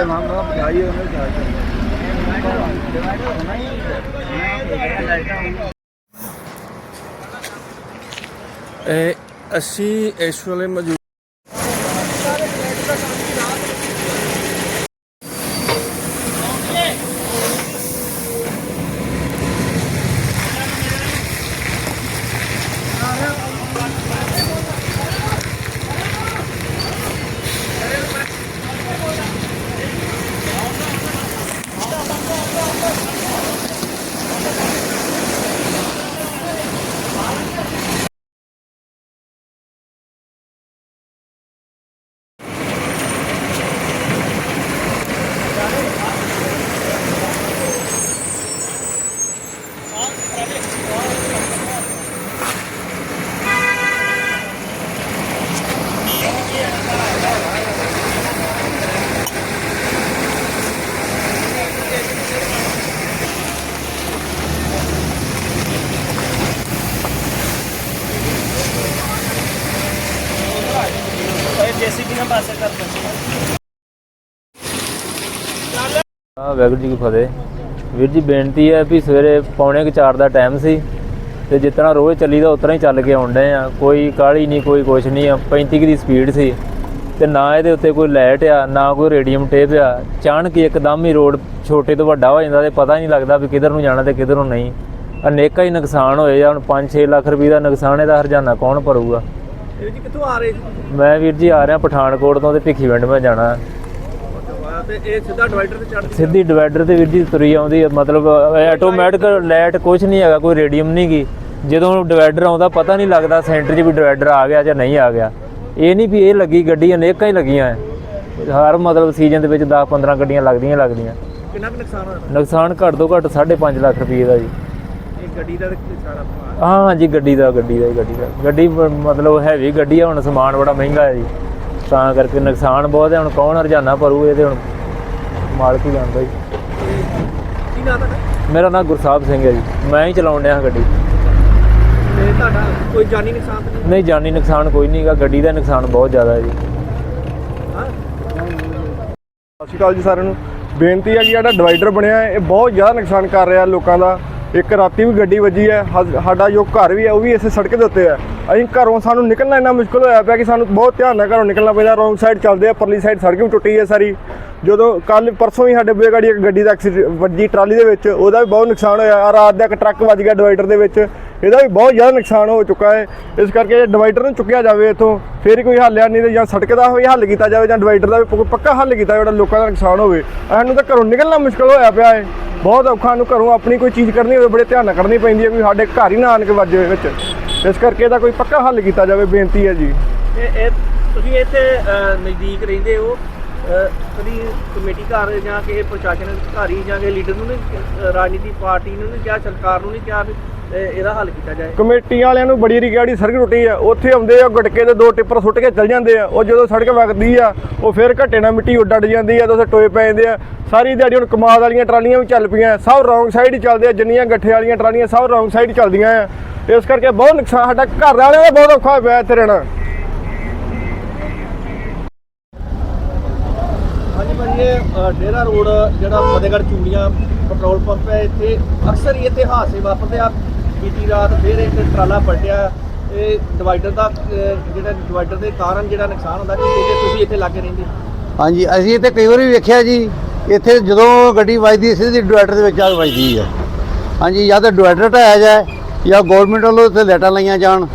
ਕੇ ਮਾਮਾ ਬਚਾਈ ਉਹਨੇ ਚਾਹੀਦਾ ਇਹ ਅਸੀਂ ਇਸ ਵੇਲੇ ਮੌਜੂਦ ਹਾਂ ਵਾਹਿਗੁਰੂ ਜੀ ਕੀ ਫਤਿਹ। ਵੀਰ ਜੀ, ਬੇਨਤੀ ਹੈ ਵੀ ਸਵੇਰੇ ਪੌਣੇ ਕੁ ਚਾਰ ਦਾ ਟਾਈਮ ਸੀ ਤੇ ਜਿਤਨਾ ਰੋਜ਼ ਚੱਲੀਦਾ, ਉਤਨਾ ਹੀ ਚੱਲ ਕੇ ਆਉਂਦੇ ਆ ਕੋਈ ਕਾਹਲੀ ਨਹੀਂ, ਕੋਈ ਕੁਛ ਨਹੀਂ ਆ। 35 ਕੁ ਦੀ ਸਪੀਡ ਸੀ ਤੇ ਨਾ ਇਹਦੇ ਉੱਤੇ ਕੋਈ ਲਾਈਟ ਆ, ਨਾ ਕੋਈ ਰੇਡੀਅਮ ਟੇਪ ਆ। ਚਾਣਕ ਹੀ ਇੱਕਦਮ ਹੀ ਰੋਡ ਛੋਟੇ ਤੋਂ ਵੱਡਾ ਹੋ ਜਾਂਦਾ ਤੇ ਪਤਾ ਨਹੀਂ ਲੱਗਦਾ ਵੀ ਕਿੱਧਰ ਨੂੰ ਜਾਣਾ ਤੇ ਕਿੱਧਰ ਨੂੰ ਨਹੀਂ। ਅਨੇਕਾਂ ਹੀ ਨੁਕਸਾਨ ਹੋਏ ਆ। ਹੁਣ 5-6 ਲੱਖ ਰੁਪਏ ਦਾ ਨੁਕਸਾਨ ਇਹਦਾ ਹਰਜਾਨਾ ਕੌਣ ਭਰੂਗਾ? ਇਹ ਜੀ ਕਿੱਥੋਂ ਆ ਰਹੇ ਸੀ ਮੈਂ ਵੀਰ ਜੀ ਆ ਰਿਹਾ ਪਠਾਨਕੋਟ ਤੋਂ ਤੇ ਭਿੱਖੀਵਿੰਡ ਮੈਂ ਜਾਣਾ। ਤੇ ਇਹ ਸਿੱਧਾ ਡਿਵਾਈਡਰ ਤੇ ਚੜ੍ਹ ਸਿੱਧੀ ਡਿਵਾਈਡਰ ਤੇ ਵੀਰ ਜੀ ਤੁਰੀ ਆਉਂਦੀ ਹੈ ਮਤਲਬ ਆਟੋਮੈਟਿਕ ਲਾਈਟ ਕੁਝ ਨਹੀਂ ਹੈਗਾ ਕੋਈ ਰੇਡੀਅਮ ਨਹੀਂ ਗੀ। ਜਦੋਂ ਡਿਵਾਈਡਰ ਆਉਂਦਾ ਪਤਾ ਨਹੀਂ ਲੱਗਦਾ ਸੈਂਟਰ 'ਚ ਵੀ ਡਿਵਾਈਡਰ ਆ ਗਿਆ ਜਾਂ ਨਹੀਂ ਆ ਗਿਆ। ਇਹ ਨਹੀਂ ਵੀ ਇਹ ਲੱਗੀ ਗੱਡੀ ਅਨੇਕਾਂ ਹੀ ਲੱਗੀਆਂ ਹੈ। ਹਰ ਮਤਲਬ ਸੀਜ਼ਨ ਦੇ ਵਿੱਚ 10 15 ਗੱਡੀਆਂ ਲੱਗਦੀਆਂ ਹੀ ਲੱਗਦੀਆਂ। ਕਿੰਨਾ ਕੁ ਨੁਕਸਾਨ ਹੋਇਆ? ਨੁਕਸਾਨ ਘੱਟ ਤੋਂ ਘੱਟ 5.5 ਲੱਖ ਰੁਪਏ ਦਾ ਜੀ। ਇਹ ਗੱਡੀ ਦਾ ਤੇ। ਹਾਂ ਹਾਂ ਜੀ ਗੱਡੀ ਦਾ ਗੱਡੀ ਦਾ ਗੱਡੀ ਦਾ। ਗੱਡੀ ਮਤਲਬ ਹੈਵੀ ਗੱਡੀ ਆ ਹੁਣ ਸਮਾਨ ਬੜਾ ਮਹਿੰਗਾ ਹੈ ਜੀ। ਤਾਂ ਕਰਕੇ ਨੁਕਸਾਨ ਬਹੁਤ ਹੈ ਹੁਣ ਕੌਣ ਹਰਜਾਨਾ ਭਰੂ ਇਹ ਤੇ ਹੁਣ ਮਾਲਕ ਹੀ ਜਾਣਦਾ ਜੀ। ਕੀ ਨਾਂ ਤੁਹਾਡਾ? ਮੇਰਾ ਨਾਮ ਗੁਰਸਾਹਿਬ ਸਿੰਘ ਹੈ ਜੀ। ਮੈਂ ਹੀ ਚਲਾਉਣ ਡਿਆ ਗੱਡੀ। ਤੇ ਤੁਹਾਡਾ ਕੋਈ ਜਾਨੀ ਨੁਕਸਾਨ ਤਾਂ ਨਹੀਂ? ਨਹੀਂ ਜਾਨੀ ਨੁਕਸਾਨ ਕੋਈ ਨਹੀਂਗਾ ਗੱਡੀ ਦਾ ਨੁਕਸਾਨ ਬਹੁਤ ਜ਼ਿਆਦਾ ਹੈ ਜੀ। ਹਾਂ। ਸਤਿ ਸ਼੍ਰੀ ਅਕਾਲ ਜੀ ਸਾਰਿਆਂ ਨੂੰ। ਬੇਨਤੀ ਹੈ ਕਿ ਜਿਹੜਾ ਡਿਵਾਈਡਰ ਬਣਿਆ ਹੈ ਇਹ ਬਹੁਤ ਜ਼ਿਆਦਾ ਨੁਕਸਾਨ ਕਰ ਰਿਹਾ ਲੋਕਾਂ ਦਾ। ਇੱਕ ਰਾਤੀ ਵੀ ਗੱਡੀ ਵੱਜੀ ਹੈ, ਹਾ- ਸਾਡਾ ਜੋ ਘਰ ਵੀ ਹੈ, ਉਹ ਵੀ ਇਸੇ ਸੜਕ ਦੇ ਉੱਤੇ ਹੈ। ਅਸੀਂ ਘਰੋਂ ਸਾਨੂੰ ਨਿਕਲਣਾ ਇੰਨਾ ਮੁਸ਼ਕਲ ਹੋਇਆ ਪਿਆ ਕਿ ਸਾਨੂੰ ਬਹੁਤ ਧਿਆਨ ਨਾਲ ਘਰੋਂ ਨਿਕਲਣਾ ਪੈਂਦਾ, ਰੋਂਗ ਸਾਈਡ ਚੱਲਦੇ ਆ, ਪਰਲੀ ਸਾਈਡ ਸੜਕ ਵੀ ਟੁੱਟੀ ਹੈ ਸਾਰੀ। ਜਦੋਂ ਕੱਲ ਪਰਸੋਂ ਹੀ ਸਾਡੇ ਬੂਹੇ ਗਾੜੀ ਇੱਕ ਗੱਡੀ ਦਾ ਐਕਸੀਡੈਂਟ ਵੱਜੀ ਟਰਾਲੀ ਦੇ ਵਿੱਚ, ਉਹਦਾ ਵੀ ਬਹੁਤ ਨੁਕਸਾਨ ਹੋਇਆ। ਰਾਤ ਦਾ ਇੱਕ ਟਰੱਕ ਵੱਜ ਗਿਆ ਡਿਵਾਈਡਰ ਦੇ ਵਿੱਚ। ਇਹਦਾ ਵੀ ਬਹੁਤ ਜ਼ਿਆਦਾ ਨੁਕਸਾਨ ਹੋ ਚੁੱਕਾ ਹੈ। ਇਸ ਕਰਕੇ ਡਿਵਾਈਡਰ ਨੂੰ ਚੁੱਕਿਆ ਜਾਵੇ ਇਥੋਂ, ਫਿਰ ਹੀ ਕੋਈ ਹੱਲ ਆ ਨਹੀਂ ਤੇ ਜਾਂ ਸੜਕ ਦਾ ਵੀ ਹੱਲ ਕੀਤਾ ਜਾਵੇ ਜਾਂ ਡਿਵਾਈਡਰ ਦਾ ਵੀ ਪੱਕਾ ਹੱਲ ਕੀਤਾ ਜਾਵੇ, ਜਿਹੜਾ ਲੋਕਾਂ ਦਾ ਨੁਕਸਾਨ ਹੋਵੇ। ਸਾਨੂੰ ਤਾਂ ਘਰੋਂ ਨਿਕਲਣਾ ਮੁਸ਼ਕਲ ਹੋਇਆ ਪਿਆ ਹੈ। ਬਹੁਤ ਔਖਾ ਨੂੰ ਘਰੋਂ ਆਪਣੀ ਕੋਈ ਚੀਜ਼ ਕਰਨੀ ਹੋਵੇ, ਬੜੇ ਧਿਆਨ ਨਾਲ ਕਰਨੀ ਪੈਂਦੀ ਹੈ ਵੀ ਸਾਡੇ ਘਰ ਹੀ ਨਾ ਆਣ ਕੇ ਵੱਜੇ ਵਿੱਚ। ਇਸ ਕਰਕੇ ਇਹਦਾ ਕੋਈ ਪੱਕਾ ਹੱਲ ਕੀਤਾ ਜਾਵੇ, ਬੇਨਤੀ ਹੈ ਜੀ। ਇਹ ਤੁਸੀਂ ਇੱਥੇ ਨਜ਼ਦੀਕ ਰਹਿੰਦੇ ਹੋ। ਕਦੀ ਕਮੇਟੀ ਘਰ ਜਾਂ ਕਿਸੇ ਪ੍ਰਸ਼ਾਸਨ ਅਧਿਕਾਰੀ ਜਾਂ ਕਿਸੇ ਲੀਡਰ ਨੂੰ ਨਹੀਂ ਰਾਜਨੀਤੀ ਪਾਰਟੀ ਨੂੰ ਨਹੀਂ ਕਿਹਾ, ਸਰਕਾਰ ਨੂੰ ਨਹੀਂ ਕਿਹਾ ਵੀ ਇਹਦਾ ਹੱਲ ਕੀਤਾ ਜਾਏ। ਕਮੇਟੀ ਵਾਲਿਆਂ ਨੂੰ ਬੜੀ ਰਿਗਾੜੀ ਸੜਕ ਟੁੱਟੀ ਆ, ਉੱਥੇ ਆਉਂਦੇ ਆ, ਗਟਕੇ ਦੇ ਦੋ ਟਿੱਪਰ ਸੁੱਟ ਕੇ ਚੱਲ ਜਾਂਦੇ ਆ, ਉਹ ਜਦੋਂ ਸੜਕ ਵਗਦੀ ਆ, ਉਹ ਫਿਰ ਘੱਟੇ ਨਾਲ ਮਿੱਟੀ ਉੱਡ ਅੱਡ ਜਾਂਦੀ ਆ ਤੇ ਉੱਥੇ ਟੋਏ ਪੈ ਜਾਂਦੇ ਆ, ਸਾਰੀ ਦਿਹਾੜੀ ਹੁਣ ਕਮਾਦ ਵਾਲੀਆਂ ਟਰਾਲੀਆਂ ਵੀ ਚੱਲ ਪਈਆਂ, ਸਭ ਰੌਂਗ ਸਾਈਡ ਹੀ ਚੱਲਦੇ ਆ, ਜਿੰਨੀਆਂ ਗੱਠੇ ਵਾਲੀਆਂ ਟਰਾਲੀਆਂ ਸਭ ਰੌਂਗ ਸਾਈਡ ਚੱਲਦੀਆਂ ਆ, ਇਸ ਕਰਕੇ ਬਹੁਤ ਨੁਕਸਾਨ, ਸਾਡਾ ਘਰ ਵਾਲਿਆਂ ਦਾ ਬਹੁਤ ਔਖਾ ਹੋਇਆ ਪਿਆ ਇੱਥੇ ਰਹਿਣਾ। ਹਾਂਜੀ ਡੇਰਾ ਰੋਡ ਜਿਹੜਾ ਫਤਿਹਗੜ੍ਹ ਚੂੜੀਆਂ ਪੈਟਰੋਲ ਪੰਪ ਹੈ ਇੱਥੇ ਅਕਸਰ ਹੀ ਇੱਥੇ ਹਾਦਸੇ ਵਾਪਰਦੇ ਆ। ਬੀਤੀ ਰਾਤ ਫਿਰ ਇੱਕ ਟਰਾਲਾ ਪਲਟਿਆ। ਇਹ ਡਿਵਾਈਡਰ ਦਾ ਜਿਹੜਾ ਡਿਵਾਈਡਰ ਦੇ ਕਾਰਨ ਜਿਹੜਾ ਨੁਕਸਾਨ ਹੁੰਦਾ ਕਿ ਤੁਸੀਂ ਇੱਥੇ ਲਾਗੇ ਰਹਿੰਦੇ ਹਾਂਜੀ ਅਸੀਂ ਇੱਥੇ ਕਈ ਵਾਰੀ ਵੇਖਿਆ ਜੀ। ਇੱਥੇ ਜਦੋਂ ਗੱਡੀ ਵੱਜਦੀ ਹੈ, ਸਿੱਧੀ ਡਿਵਾਈਡਰ ਦੇ ਵਿੱਚ ਆ ਵੱਜਦੀ ਹੈ। ਹਾਂਜੀ ਜਾਂ ਤਾਂ ਡਿਵਾਈਡਰ ਢਾਇਆ ਜਾਏ ਜਾਂ ਗਵਰਨਮੈਂਟ ਵੱਲੋਂ ਇੱਥੇ ਲਾਈਟਾਂ ਲਾਈਆਂ ਜਾਣ।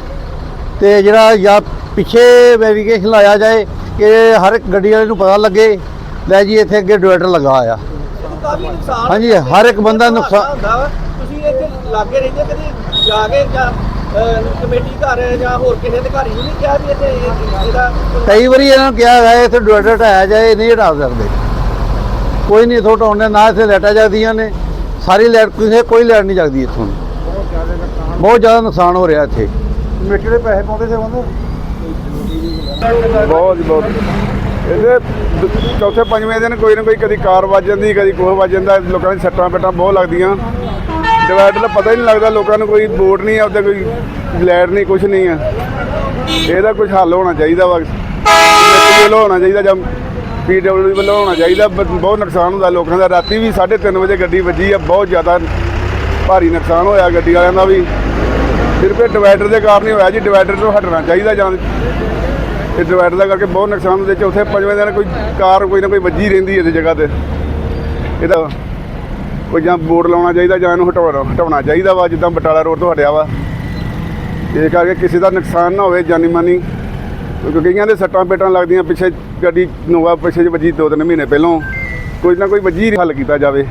ਤੇ ਜਿਹੜਾ ਜਾਂ ਪਿੱਛੇ ਵੈਰੀਫਿਕੇਸ਼ਨ ਲਾਇਆ ਜਾਏ ਕਿ ਹਰ ਇੱਕ ਗੱਡੀ ਵਾਲੇ ਨੂੰ ਪਤਾ ਲੱਗੇ ਲੈ ਜੀ ਇੱਥੇ ਅੱਗੇ ਡਿਵਾਈਡਰ ਲੱਗਾ ਆ ਕਾਫੀ ਨੁਕਸਾਨ ਹਾਂਜੀ, ਹਰ ਇੱਕ ਬੰਦਾ ਨੁਕਸਾਨ-। ਤੁਸੀਂ ਇੱਥੇ ਲਾਗੇ ਰਹਿੰਦੇ ਕਦੀ ਜਾ ਕੇ ਜਾਂ ਕਮੇਟੀ ਘਰ ਜਾਂ ਹੋਰ ਕਿਸੇ ਅਧਿਕਾਰੀ ਨੂੰ ਨਹੀਂ ਕਿਹਾ ਵੀ ਇੱਥੇ ਇਹ- ਇਹਦਾ ਕਈ ਵਾਰੀ ਇਹਨਾਂ ਨੂੰ ਕਿਹਾ ਹੈ ਇੱਥੇ ਡਿਵਾਈਡਰ ਢਾਇਆ ਜਾਏ ਨਹੀਂ ਹਟਾ ਸਕਦੇ। ਕੋਈ ਨਹੀਂ ਇੱਥੋਂ ਢਾਉਂਦੇ ਨਾ ਇੱਥੇ ਲਾਈਟਾਂ ਜਗਦੀਆਂ ਨੇ ਸਾਰੀ ਲਾਈਟ ਕਿਸੇ ਕੋਈ ਲਾਈਟ ਨਹੀਂ ਜਗਦੀ ਇੱਥੋਂ। ਬਹੁਤ ਜ਼ਿਆਦਾ ਨੁਕਸਾਨ। ਹੋ ਰਿਹਾ ਇੱਥੇ। ਕਮੇਟੀ ਦੇ ਪੈਸੇ ਪਾਉਂਦੇ ਸੇ ਬੰਦੇ ਬਹੁਤ ਬਹੁਤ। ਇਹਦੇ ਚੌਥੇ ਪੰਜਵੇਂ ਦਿਨ ਕੋਈ ਨਾ ਕੋਈ ਕਦੀ ਕਾਰ ਵੱਜ ਜਾਂਦੀ, ਕਦੀ ਕੋਹ ਵੱਜ ਜਾਂਦਾ, ਲੋਕਾਂ ਦੀ ਸੱਟਾਂ ਪੇਟਾਂ ਬਹੁਤ ਲੱਗਦੀਆਂ। ਡਿਵਾਈਡਰ ਦਾ ਪਤਾ ਹੀ ਨਹੀਂ ਲੱਗਦਾ ਲੋਕਾਂ ਨੂੰ ਕੋਈ ਬੋਰਡ ਨਹੀਂ ਆ ਉੱਤੇ ਕੋਈ ਲੈਟ ਨਹੀਂ ਕੁਝ ਨਹੀਂ ਆ। ਇਹਦਾ ਕੁਝ ਹੱਲ ਹੋਣਾ ਚਾਹੀਦਾ ਵਾ। ਵੱਲੋਂ ਹੋਣਾ ਚਾਹੀਦਾ ਜਾਂ ਪੀਡਬਲਯੂ ਵੱਲੋਂ ਹੋਣਾ ਚਾਹੀਦਾ, ਬ- ਬਹੁਤ ਨੁਕਸਾਨ ਹੁੰਦਾ ਲੋਕਾਂ ਦਾ। ਰਾਤੀ ਵੀ 3:30 ਵਜੇ ਗੱਡੀ ਵੱਜੀ ਆ, ਬਹੁਤ ਜ਼ਿਆਦਾ ਭਾਰੀ ਨੁਕਸਾਨ ਹੋਇਆ ਗੱਡੀ ਵਾਲਿਆਂ ਦਾ ਵੀ। ਸਿਰਫ ਇਹ ਡਿਵਾਈਡਰ ਦੇ ਕਾਰਨ ਹੀ ਹੋਇਆ ਜੀ, ਡਿਵਾਈਡਰ ਤੋਂ ਹਟਣਾ ਚਾਹੀਦਾ ਜਾਂ ਇਹ ਡਿਵਾਈਡਰ ਦਾ ਕਰਕੇ ਬਹੁਤ ਨੁਕਸਾਨ ਹੁੰਦੇ ਉੱਥੇ ਪੰਜਵੇਂ ਦਿਨ ਕੋਈ ਕਾਰ ਕੋਈ ਨਾ ਕੋਈ ਵੱਜੀ ਰਹਿੰਦੀ ਇਹਦੀ ਜਗ੍ਹਾ ਤੇ। ਇਹਦਾ ਕੋਈ ਜਾਂ ਬੋਰਡ ਲਾਉਣਾ ਚਾਹੀਦਾ ਜਾਂ ਇਹਨੂੰ ਹਟਾਉਣਾ ਹਟਾਉਣਾ ਚਾਹੀਦਾ ਵਾ, ਜਿੱਦਾਂ ਬਟਾਲਾ ਰੋਡ ਤੋਂ ਹਟਿਆ ਵਾ। ਇਹ ਕਰਕੇ ਕਿਸੇ ਦਾ ਨੁਕਸਾਨ ਨਾ ਹੋਵੇ, ਜਾਨੀ ਮਾਨੀ। ਕਿਉਂਕਿ ਕਈਆਂ ਦੇ ਸੱਟਾਂ ਪੇਟਾਂ ਲੱਗਦੀਆਂ, ਪਿੱਛੇ ਗੱਡੀ ਨੋਵਾ ਪਿੱਛੇ ਜਿਹੀ ਵੱਜੀ ਦੋ ਤਿੰਨ ਮਹੀਨੇ ਪਹਿਲਾਂ। ਕੋਈ ਨਾ ਕੋਈ ਵੱਜੀ ਹੱਲ ਕੀਤਾ ਜਾਵੇ।